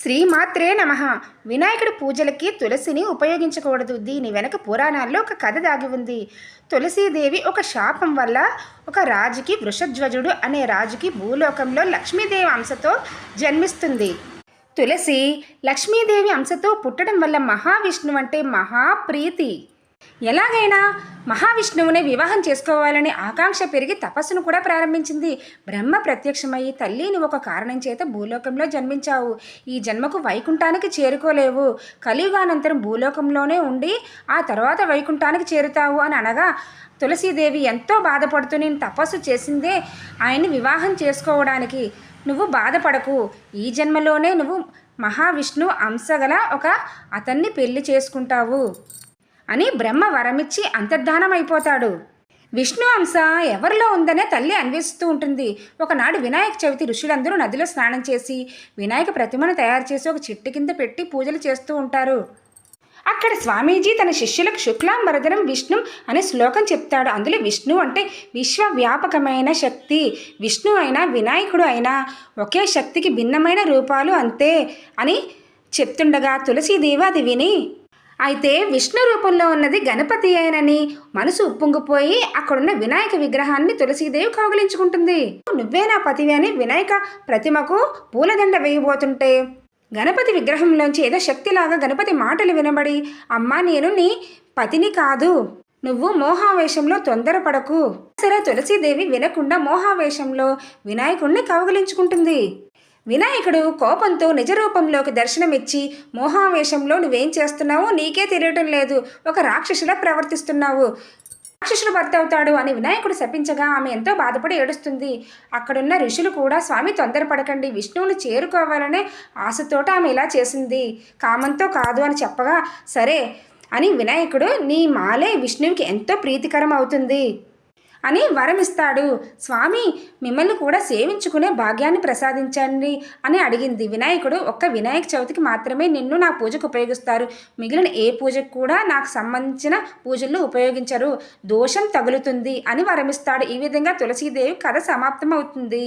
శ్రీమాత్రే నమ. వినాయకుడి పూజలకి తులసిని ఉపయోగించకూడదు. దీని వెనక పురాణాల్లో ఒక కథ దాగి ఉంది. తులసీదేవి ఒక శాపం వల్ల ఒక రాజుకి వృషధ్వజుడు అనే రాజుకి భూలోకంలో లక్ష్మీదేవి అంశతో జన్మిస్తుంది. తులసి లక్ష్మీదేవి అంశతో పుట్టడం వల్ల మహావిష్ణువు అంటే మహాప్రీతి. ఎలాగైనా మహావిష్ణువుని వివాహం చేసుకోవాలని ఆకాంక్ష పెరిగి తపస్సును కూడా ప్రారంభించింది. బ్రహ్మ ప్రత్యక్షమయ్యి తల్లిని ఒక కారణం చేత భూలోకంలో జన్మించావు. ఈ జన్మకు వైకుంఠానికి చేరుకోలేవు. కలియుగానంతరం భూలోకంలోనే ఉండి ఆ తర్వాత వైకుంఠానికి చేరుతావు అని అనగా తులసీదేవి ఎంతో బాధపడుతూ నేను తపస్సు చేసిందే ఆయన్ని వివాహం చేసుకోవడానికి. నువ్వు బాధపడకు. ఈ జన్మలోనే నువ్వు మహావిష్ణు అంశగల ఒక అతన్ని పెళ్ళి చేసుకుంటావు. అని బ్రహ్మ వరమిచ్చి అంతర్ధానమైపోతాడు. అయిపోతాడు విష్ణు అంశ ఎవరిలో ఉందనే తల్లి అన్వేషిస్తూ ఉంటుంది. ఒకనాడు వినాయక చవితి ఋషులందరూ నదిలో స్నానం చేసి వినాయక ప్రతిమను తయారు చేసి ఒక చెట్టు కింద పెట్టి పూజలు చేస్తూ ఉంటారు. అక్కడ స్వామీజీ తన శిష్యులకు శుక్లాంబరధరం విష్ణు అనే శ్లోకం చెప్తాడు. అందులో విష్ణు అంటే విశ్వవ్యాపకమైన శక్తి. విష్ణు అయినా వినాయకుడు అయినా ఒకే శక్తికి భిన్నమైన రూపాలు అంతే అని చెప్తుండగా తులసీదేవి అది విని అయితే విష్ణు రూపంలో ఉన్నది గణపతి అయినని మనసు ఉప్పొంగిపోయి అక్కడున్న వినాయక విగ్రహాన్ని తులసీదేవి కౌగిలించుకుంటుంది. నువ్వే నా పతివి అని వినాయక ప్రతిమకు పూలదండ వేయబోతుంటే గణపతి విగ్రహంలోంచి ఏదో శక్తిలాగా గణపతి మాటలు వినబడి అమ్మా నేను నీ పతిని కాదు. నువ్వు మోహావేశంలో తొందరపడకు. సరే తులసీదేవి వినకుండా మోహావేశంలో వినాయకుణ్ణి కౌగిలించుకుంటుంది. వినాయకుడు కోపంతో నిజ రూపంలోకి దర్శనమిచ్చి మోహావేశంలో నువ్వేం చేస్తున్నావో నీకే తెలియటం లేదు. ఒక రాక్షసులా ప్రవర్తిస్తున్నావు. రాక్షసుడు భర్త అవుతాడు అని వినాయకుడు శపించగా ఆమె ఎంతో బాధపడి ఏడుస్తుంది. అక్కడున్న ఋషులు కూడా స్వామి తొందరపడకండి. విష్ణువుని చేరుకోవాలనే ఆశతోట ఆమె ఇలా చేసింది. కామంతో కాదు అని చెప్పగా సరే అని వినాయకుడు నీ మాలే విష్ణువుకి ఎంతో ప్రీతికరం అవుతుంది. అని వరమిస్తాడు. స్వామి మిమ్మల్ని కూడా సేవించుకునే భాగ్యాన్ని ప్రసాదించండి అని అడిగింది. వినాయకుడు ఒక్క వినాయక చవితికి మాత్రమే నిన్ను నా పూజకు ఉపయోగిస్తారు. మిగిలిన ఏ పూజకు కూడా నాకు సంబంధించిన పూజల్లో ఉపయోగించరు. దోషం తగులుతుంది అని వరమిస్తాడు. ఈ విధంగా తులసీదేవి కథ సమాప్తం అవుతుంది